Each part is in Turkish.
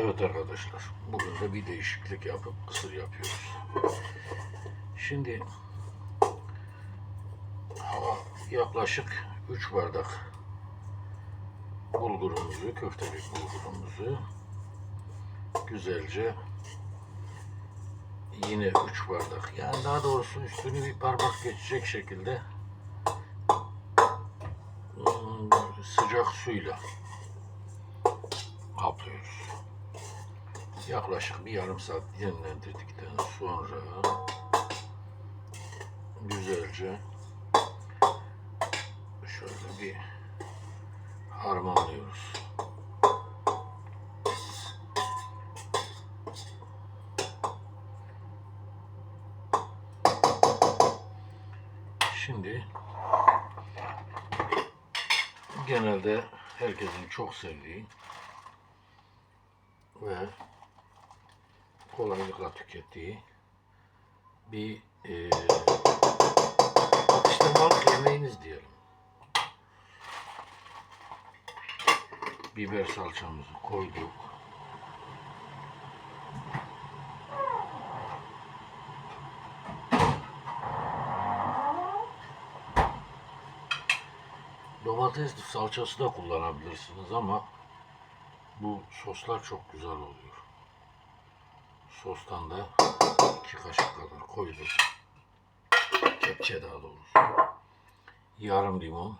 Evet arkadaşlar, de bir değişiklik yapıp kısır yapıyoruz. Şimdi hava yaklaşık 3 bardak bulgurumuzu, köftelik bulgurumuzu güzelce yine 3 bardak yani daha doğrusu üstünü bir parmak geçecek şekilde ım, sıcak suyla kaplıyoruz. Yaklaşık bir yarım saat dinlendirdikten sonra güzelce şöyle bir harmanlıyoruz. Şimdi genelde herkesin çok sevdiği ve kolaylıkla tükettiği bir e, atıştırmalık yemeğiniz diyelim. Biber salçamızı koyduk. Domates salçası da kullanabilirsiniz ama bu soslar çok güzel oluyor. Sostan da iki kaşık kadar koydum. Kepçe daha doğrusu. Yarım limon.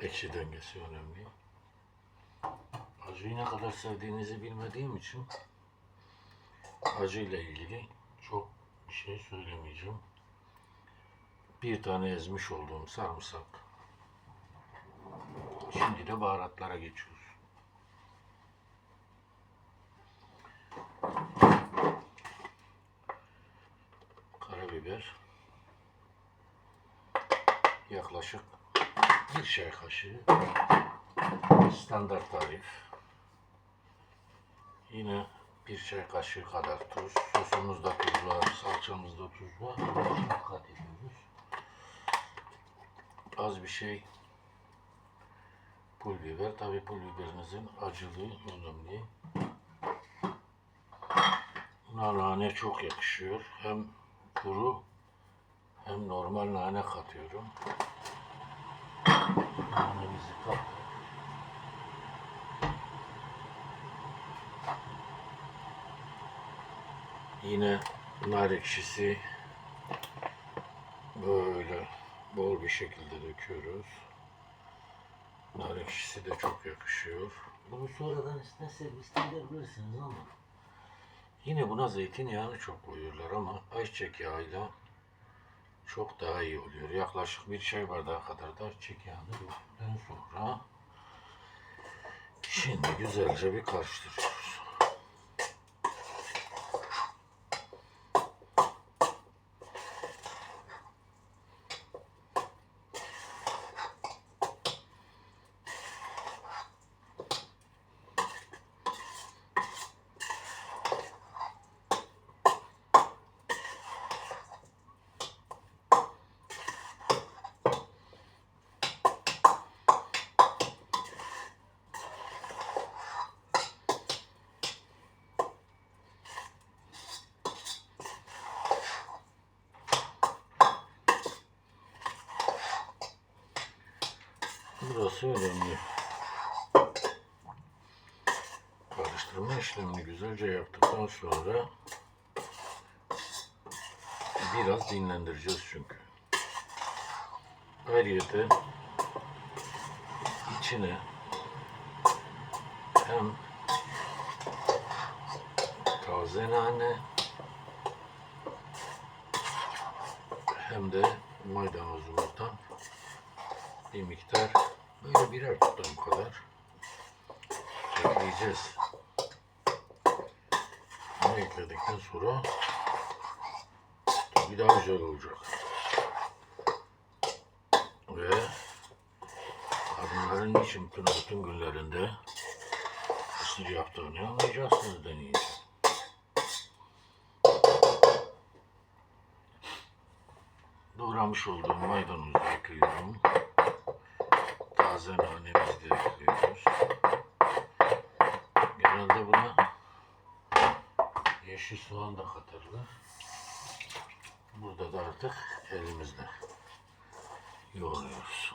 Ekşi dengesi önemli. Acıyı ne kadar sevdiğinizi bilmediğim için acıyla ilgili çok bir şey söylemeyeceğim. Bir tane ezmiş olduğum sarımsak. Şimdi de baharatlara geçiyoruz. Karabiber. Yaklaşık bir çay kaşığı. Standart tarif. Yine bir çay kaşığı kadar tuz. Sosumuzda tuz var, salçamızda tuz var. Dikkat ediyoruz. Az bir şey pul biber. Tabi pul biberinizin acılığı önemli. Nane çok yakışıyor. Hem kuru hem normal nane katıyorum. Nanemizi kattık. Yine nar ekşisi böyle bol bir şekilde döküyoruz. Nar ekşisi de çok yakışıyor. Bunu sonradan ister servis edebilirsiniz ama yine buna zeytinyağını çok koyuyorlar ama ayçiçek yağıyla çok daha iyi oluyor. Yaklaşık bir çay bardağı kadar da ayçiçek yağını döktükten sonra şimdi güzelce bir karıştırıyoruz. Burası önemli. Karıştırma işlemini güzelce yaptıktan sonra biraz dinlendireceğiz çünkü. Ayrıca içine hem taze nane hem de maydanozumuzdan bir miktar böyle birer tutam kadar ekleyeceğiz. Bunu ekledikten sonra tabii daha güzel olacak. Ve kadınların niçin bütün günlerinde ısır yaptığını anlayacaksınız deneyince. Doğramış olduğum maydanozu ekliyorum. Taze nanemizi de ekliyoruz. Genelde buna yeşil soğan da katırlar. Burada da artık elimizle yoğuruyoruz.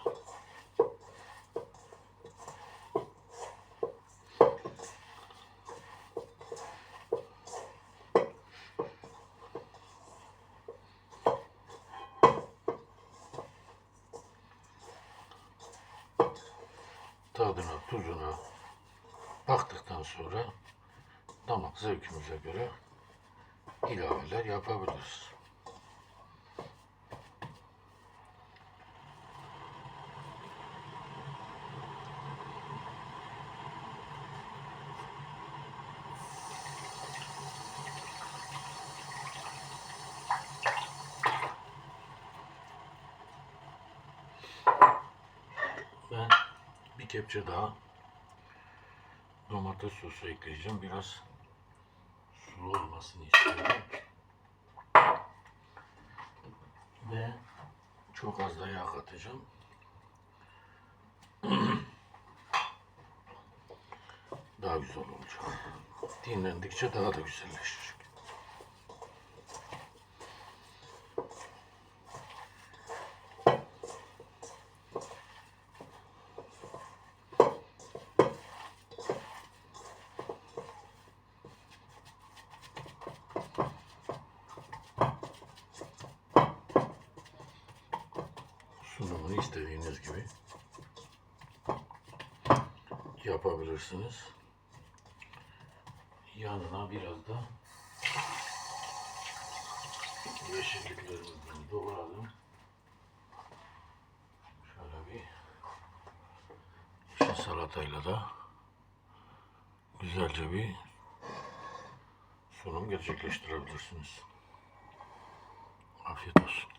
Tuzuna baktıktan sonra damak zevkimize göre ilaveler yapabiliriz. Ben bir kepçe daha domates sosu ekleyeceğim. Biraz sulu olmasını istiyorum. Ve çok az da yağ katacağım. Daha güzel olacak. Dinlendikçe daha da güzelleşecek. İstediğiniz gibi yapabilirsiniz. Yanına biraz da yeşilliklerimizden doğradım. Şöyle bir şu salatayla da güzelce bir sunum gerçekleştirebilirsiniz. Afiyet olsun.